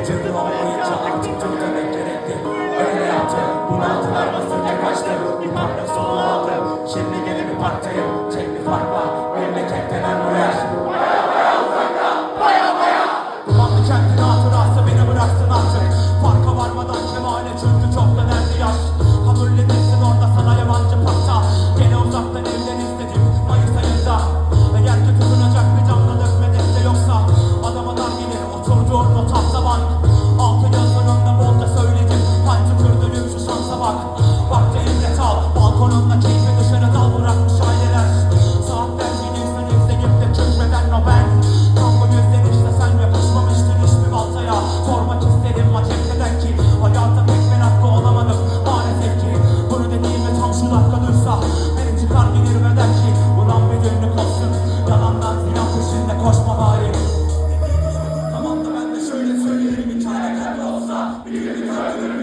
Acıdım olmayınca artık dur demek gerekti Öyle yaptı bunaltılar basınca kaçtı Bir parça solu aldı Şimdi yeni bir parçayım. Tek bir fark konumda keyfi dışarı dal bırakmış aileler Saatler yine üstüne üstelik de çökmeden o ben Kampa gözlerin işte sen ve pişmemiştin hiçbir baltaya. Sormak isterim acemteden ki Hayata pek ben hakkı maalesef ki Bunu dediğimi tam şu dakika duysa çıkar gelir ve der ki Ulan bir günlük olsun Yalandan silah peşinde koşma bari. Tamam da ben de şöyle söylerim Bir tane olsa Bir gün